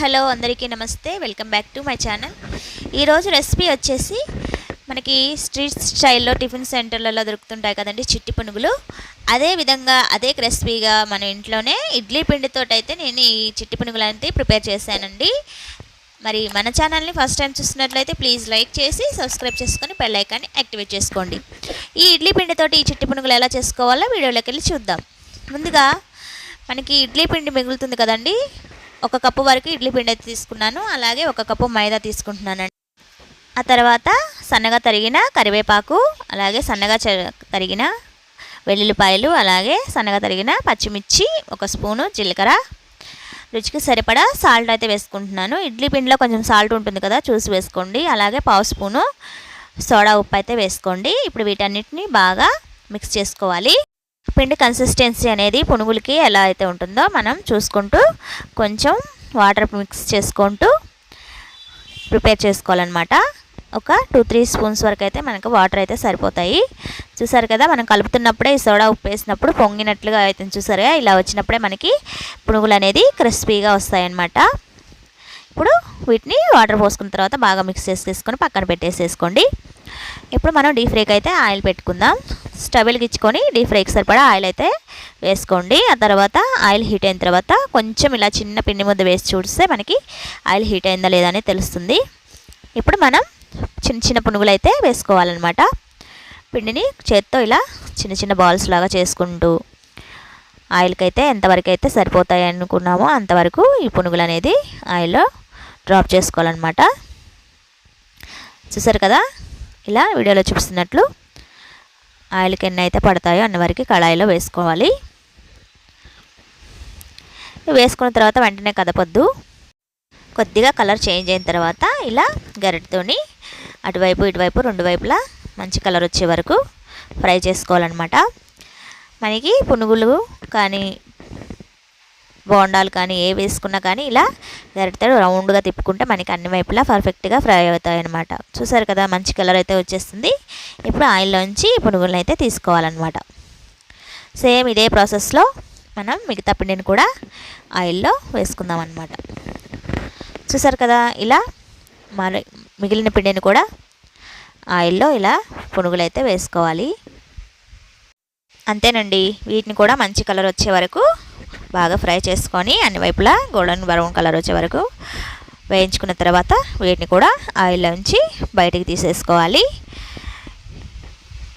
Hello అందరికీ నమస్తే. Welcome back to my channel. ఈరోజు రెసిపీ వచ్చేసి మనకి స్ట్రీట్ స్టైల్లో టిఫిన్ సెంటర్లలో దొరుకుతుంటాయి కదండి చిట్టి పునుగులు. అదే విధంగా అదే క్రిస్పీగా మన ఇంట్లోనే ఇడ్లీ పిండితో అయితే నేను ఈ చిట్టి పునుగులు అయితే ప్రిపేర్ చేశానండి. మరి మన ఛానల్ని ఫస్ట్ టైం చూస్తున్నట్లయితే ప్లీజ్ లైక్ చేసి సబ్స్క్రైబ్ చేసుకొని బెల్లైకాన్ని యాక్టివేట్ చేసుకోండి. ఈ ఇడ్లీ పిండితోటి ఈ చిట్టి పునుగులు ఎలా చేసుకోవాలో వీడియోలోకి వెళ్ళి చూద్దాం. ముందుగా మనకి ఇడ్లీ పిండి మిగులుతుంది కదండి. ఒక కప్పు వరకు ఇడ్లీ పిండి అయితే తీసుకున్నాను. అలాగే ఒక కప్పు మైదా తీసుకుంటున్నానండి. ఆ తర్వాత సన్నగా తరిగిన కరివేపాకు అలాగే సన్నగా తరిగిన వెల్లుల్లిపాయలు అలాగే సన్నగా తరిగిన పచ్చిమిర్చి ఒక స్పూను జీలకర్ర. రుచికి సరిపడా సాల్ట్ అయితే వేసుకుంటున్నాను. ఇడ్లీ పిండిలో కొంచెం సాల్ట్ ఉంటుంది కదా చూసి వేసుకోండి. అలాగే పావు స్పూను సోడా ఉప్పు అయితే వేసుకోండి. ఇప్పుడు వీటన్నిటిని బాగా మిక్స్ చేసుకోవాలి. పిండి కన్సిస్టెన్సీ అనేది పునుగులకి ఎలా అయితే ఉంటుందో మనం చూసుకుంటూ కొంచెం వాటర్ మిక్స్ చేసుకుంటూ ప్రిపేర్ చేసుకోవాలన్నమాట. ఒక టూ త్రీ స్పూన్స్ వరకు అయితే మనకు వాటర్ అయితే సరిపోతాయి. చూసారు కదా మనం కలుపుతున్నప్పుడే ఈ సోడా ఉప్పు వేసినప్పుడు పొంగినట్లుగా అయితే చూసారుగా ఇలా వచ్చినప్పుడే మనకి పునుగులు అనేది క్రిస్పీగా వస్తాయన్నమాట. ఇప్పుడు వీటిని వాటర్ పోసుకున్న తర్వాత బాగా మిక్స్ చేసి తీసుకొని పక్కన పెట్టేసేసుకోండి. ఇప్పుడు మనం డీప్ ఫ్రైకి అయితే ఆయిల్ పెట్టుకుందాం. స్టవ్ వెలిగించుకొని డీప్ ఫ్రైకి సరిపడా ఆయిల్ అయితే వేసుకోండి. ఆ తర్వాత ఆయిల్ హీట్ అయిన తర్వాత కొంచెం ఇలా చిన్న పిండి ముద్ద వేసి చూస్తే మనకి ఆయిల్ హీట్ అయిందా లేదా అని తెలుస్తుంది. ఇప్పుడు మనం చిన్న చిన్న పునుగులు అయితే వేసుకోవాలన్నమాట. పిండిని చేత్తో ఇలా చిన్న చిన్న బాల్స్ లాగా చేసుకుంటూ ఆయిల్కి అయితే ఎంతవరకు అయితే సరిపోతాయి అనుకున్నామో అంతవరకు ఈ పునుగులు అనేది ఆయిల్లో డ్రాప్ చేసుకోవాలన్నమాట. చూసారు కదా? ఇలా వీడియోలో చూపిస్తున్నట్లు ఆయిల్కి ఎన్ని అయితే పడతాయో అన్ని వరకు కళాయిలో వేసుకోవాలి. వేసుకున్న తర్వాత వెంటనే కదపొద్దు. కొద్దిగా కలర్ చేంజ్ అయిన తర్వాత ఇలా గరిటతోని అటువైపు ఇటువైపు రెండు వైపులా మంచి కలర్ వచ్చే వరకు ఫ్రై చేసుకోవాలన్నమాట. మనకి పునుగులు కానీ బోండాలు కానీ ఏ వేసుకున్నా కానీ ఇలా గరిటతో రౌండ్గా తిప్పుకుంటే మనకి అన్ని వైపులా పర్ఫెక్ట్గా ఫ్రై అవుతాయి అనమాట చూసారు కదా మంచి కలర్ అయితే వచ్చేస్తుంది. ఇప్పుడు ఆయిల్లోంచి పునుగులను అయితే తీసుకోవాలన్నమాట. సేమ్ ఇదే ప్రాసెస్లో మనం మిగతా పిండిని కూడా ఆయిల్లో వేసుకుందాం అనమాట చూసారు కదా ఇలా మరి మిగిలిన పిండిని కూడా ఆయిల్లో ఇలా పునుగులు అయితే వేసుకోవాలి. అంతేనండి వీటిని కూడా మంచి కలర్ వచ్చే వరకు బాగా ఫ్రై చేసుకొని అన్ని వైపులా గోల్డెన్ బ్రౌన్ కలర్ వచ్చే వరకు వేయించుకున్న తర్వాత వీటిని కూడా ఆయిల్లో ఉంచి బయటికి తీసేసుకోవాలి.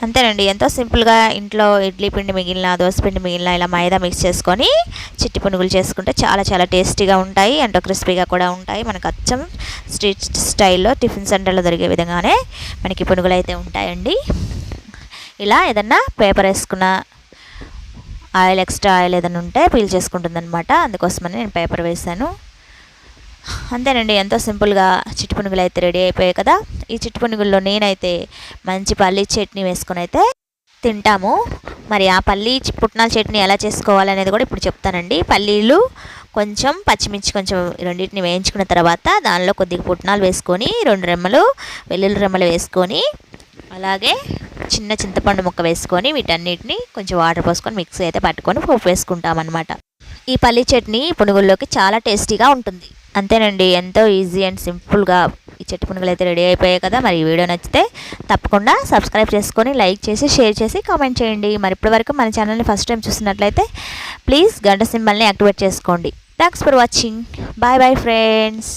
అంతేనండి ఎంతో సింపుల్గా ఇంట్లో ఇడ్లీ పిండి మిగిలిన దోశ పిండి మిగిలిన ఇలా మైదా మిక్స్ చేసుకొని చిట్టి పునుగులు చేసుకుంటే చాలా చాలా టేస్టీగా ఉంటాయి ఎంతో క్రిస్పీగా కూడా ఉంటాయి. మనకు అచ్చం స్ట్రీట్ స్టైల్లో టిఫిన్ సెంటర్లో దొరికే విధంగానే మనకి పునుగులు అయితే ఉంటాయండి. ఇలా ఏదన్నా పేపర్ వేసుకున్న ఆయిల్ ఎక్స్ట్రా ఆయిల్ ఏదైనా ఉంటే పీల్ చేసుకుంటుంది అనమాట అందుకోసమని నేను పేపర్ వేసాను అంతేనండి ఎంతో సింపుల్గా చిట్టుపునుగులు అయితే రెడీ అయిపోయాయి కదా. ఈ చిట్టుపునుగుల్లో నేనైతే మంచి పల్లీ చట్నీ వేసుకొని అయితే తింటాము. మరి ఆ పల్లీ పుట్నాల చట్నీ ఎలా చేసుకోవాలనేది కూడా ఇప్పుడు చెప్తానండి. పల్లీలు కొంచెం పచ్చిమిర్చి కొంచెం రెండింటిని వేయించుకున్న తర్వాత దానిలో కొద్దిగా పుట్నాలు వేసుకొని రెండు రెమ్మలు వెల్లుల్లి రెమ్మలు వేసుకొని అలాగే చిన్న చింతపండు ముక్క వేసుకొని వీటన్నిటిని కొంచెం వాటర్ పోసుకొని మిక్సీ అయితే పట్టుకొని పోపు వేసుకుంటాం అనమాట ఈ పల్లి చట్నీ పునుగుల్లోకి చాలా టేస్టీగా ఉంటుంది. అంతేనండి ఎంతో ఈజీ అండ్ సింపుల్గా ఈ చెట్టు పునుగులు అయితే రెడీ అయిపోయాయి కదా. మరి ఈ వీడియో నచ్చితే తప్పకుండా సబ్స్క్రైబ్ చేసుకొని లైక్ చేసి షేర్ చేసి కామెంట్ చేయండి. మరి ఇప్పటివరకు మన ఛానల్ని ఫస్ట్ టైం చూసినట్లయితే ప్లీజ్ గంట సింబల్ని యాక్టివేట్ చేసుకోండి. Thanks for watching. Bye bye friends.